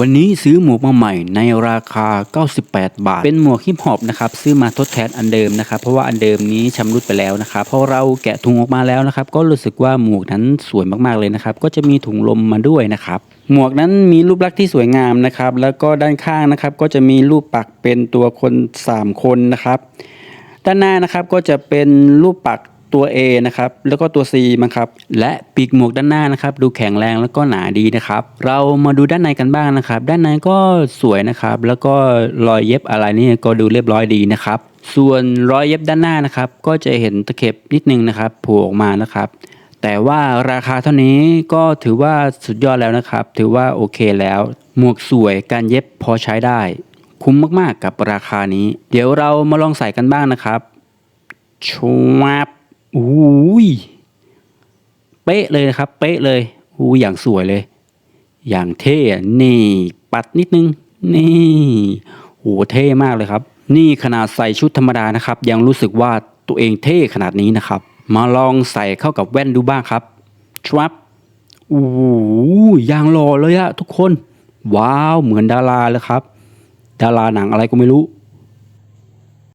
วันนี้ซื้อหมวกมาใหม่ในราคา 98 บาท เป็นหมวกฮิปฮอปนะครับซื้อมาทดแทนอันเดิมนะครับ เพราะว่าอันเดิมนี้ชำรุดไปแล้วนะครับพอเราแกะถุงออกมาแล้วนะครับ ก็รู้สึกว่าหมวกนั้นสวยมากๆเลยนะครับ ก็จะมีถุงลมมาด้วยนะครับ หมวกนั้นมีรูปลักษณ์ที่สวยงามนะครับ แล้วก็ด้านข้างนะครับ ก็จะมีรูปปักเป็นตัวคน 3 คนนะครับ ด้านหน้านะครับก็จะเป็นรูปปัก ตัว A นะครับแล้วก็ตัว C มั้งครับและปีกหมวกด้านหน้านะครับดูแข็งแรงแล้วก็หนาดีนะครับเรามาดูด้านในกันบ้างนะครับ ด้านในก็สวยนะครับ แล้วก็รอยเย็บอะไรนี่ก็ดูเรียบร้อยดีนะครับ ส่วนรอยเย็บด้านหน้านะครับ ก็จะเห็นตะเข็บนิดนึงนะครับโผล่ออกมานะครับ แต่ว่าราคาเท่านี้ก็ถือว่าสุดยอดแล้วนะครับ ถือว่าโอเคแล้ว หมวกสวยการเย็บพอใช้ได้ คุ้มมากๆกับราคานี้ เดี๋ยวเรามาลองใส่กันบ้างนะครับชวับ อุ้ยเป๊ะเลยนะครับ เป๊ะเลยอู้อย่างสวยเลย อย่างเท่อะนี่ ปัดนิดนึง นี่โหเท่มากเลยครับ นี่ขนาดใส่ชุดธรรมดานะครับ ยังรู้สึกว่าตัวเองเท่ขนาดนี้นะครับ มาลองใส่เข้ากับแว่นดูบ้างครับชวับโอ้อย่างหล่อเลยอะทุกคน ว้าวเหมือนดาราเลยครับ ดาราหนังอะไรก็ไม่รู้